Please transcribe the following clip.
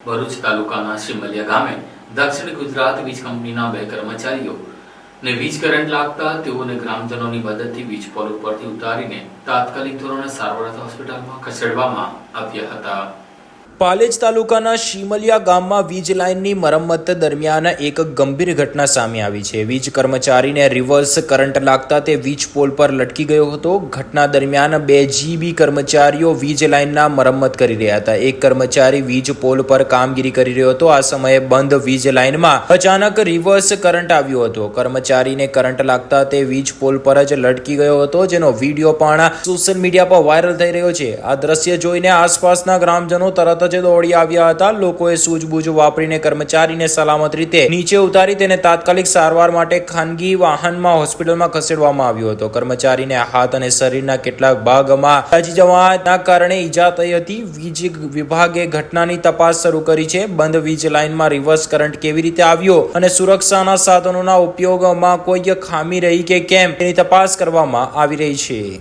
ભરૂચ તાલુકાના શિમલિયા ગામે દક્ષિણ ગુજરાત વીજ કંપનીના બે કર્મચારીઓ ને વીજ કરંટ લાગતા તેઓને ગ્રામજનોની મદદથી વીજ પોલ ઉપરથી ઉતારીને તાત્કાલિક ધોરણે સારવાર હોસ્પિટલમાં ખસેડવામાં આવ્યા હતા. પાલેજ તાલુકાના શિમલિયા ગામમાં વીજ લાઇનની મરમ્મત દરમિયાન એક ગંભીર ઘટના સામે આવી છે. વીજ કર્મચારીને રિવર્સ કરંટ લાગતા તે વીજ પોલ પર લટકી ગયો હતો. ઘટના દરમિયાન બે જીબી કર્મચારીઓ વીજ લાઇનના મરમ્મત કરી રહ્યા હતા. એક કર્મચારી વીજ પોલ પર કામગીરી કરી રહ્યો હતો. આ સમયે બંધ વીજ લાઇનમાં અચાનક રિવર્સ કરંટ આવ્યો હતો. કર્મચારીને કરંટ લાગતા તે વીજ પોલ પર જ લટકી ગયો હતો, જેનો વીડિયો પણ સોશિયલ મીડિયા પર વાયરલ થઈ રહ્યો છે. આ દ્રશ્ય જોઈને આસપાસના ગ્રામજનો તરત જ દોડી આવ્યા હતા. લોકોએ સૂઝબૂઝ વાપરીને કર્મચારીને સલામત રીતે નીચે ઉતારી તેને તાત્કાલિક સારવાર માટે ખાનગી વાહનમાં હોસ્પિટલમાં ખસેડવામાં આવ્યો હતો. કર્મચારીને હાથ અને શરીરના કેટલાક ભાગમાં દાઝી જવાના કારણે ઈજા થઈ હતી. વીજ વિભાગે ઘટનાની તપાસ શરૂ કરી છે. બંધ વીજ લાઇનમાં રિવર્સ કરંટ કેવી રીતે આવ્યો અને સુરક્ષાના સાધનોના ઉપયોગમાં કોઈ ખામી રહી કે કેમ તેની તપાસ કરવામાં આવી રહી છે.